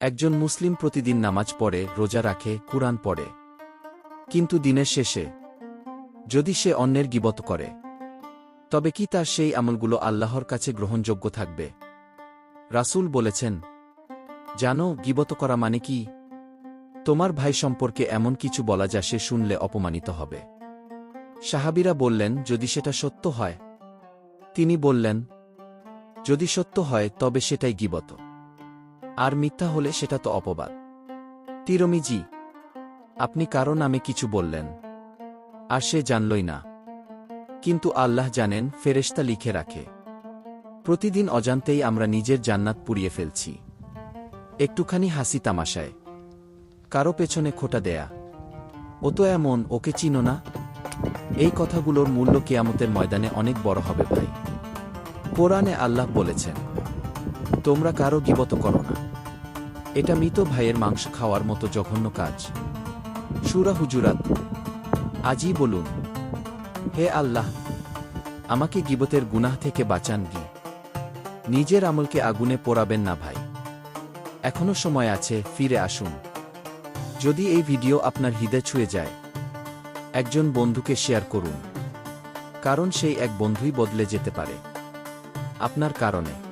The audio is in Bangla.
একজন মুসলিম প্রতিদিন নামাজ পড়ে, রোজা রাখে, কুরআন পড়ে। কিন্তু দিনের শেষে, যদি সে অন্যের গিবত করে, তবে কি তার সেই আমলগুলো আল্লাহর কাছে গ্রহণযোগ্য থাকবে? রাসূল বলেছেন, জানো, গিবত করা মানে কি? তোমার ভাই সম্পর্কে এমন কিছু বলা যা সে শুনলে অপমানিত হবে। সাহাবিরা বললেন, যদি সেটা সত্য হয়? তিনি বললেন, যদি সত্য হয়, তবে সেটাই গিবত। আর মিথ্যা হলে সেটা তো অপবাদ। তিরমিজি, আপনি কারও নামে কিছু বললেন, আর সে জানলই না। কিন্তু আল্লাহ জানেন, ফেরেশতা লিখে রাখে। প্রতিদিন অজান্তেই আমরা নিজের জান্নাত পুড়িয়ে ফেলছি। একটুখানি হাসি তামাশায়। কারও পেছনে খোটা দেয়া। ও তো এমন, ওকে চিনো না। এই কথাগুলোর মূল্য কেয়ামতের ময়দানে অনেক বড় হবে ভাই। কোরআনে আল্লাহ বলেছেন, তোমরা কারও গিবত করো না। এটা মৃত ভাইয়ের মাংস খাওয়ার মতো জঘন্য কাজ। সুরা হুজুরাত। আজই বলুন, হে আল্লাহ, আমাকে গিবতের গুনাহ থেকে বাঁচান গি। নিজের আমলকে আগুনে পোড়াবেন না ভাই। এখনও সময় আছে, ফিরে আসুন। যদি এই ভিডিও আপনার হৃদয় ছুঁয়ে যায়, একজন বন্ধুকে শেয়ার করুন। কারণ সেই এক বন্ধুই বদলে যেতে পারে। আপনার কারণে।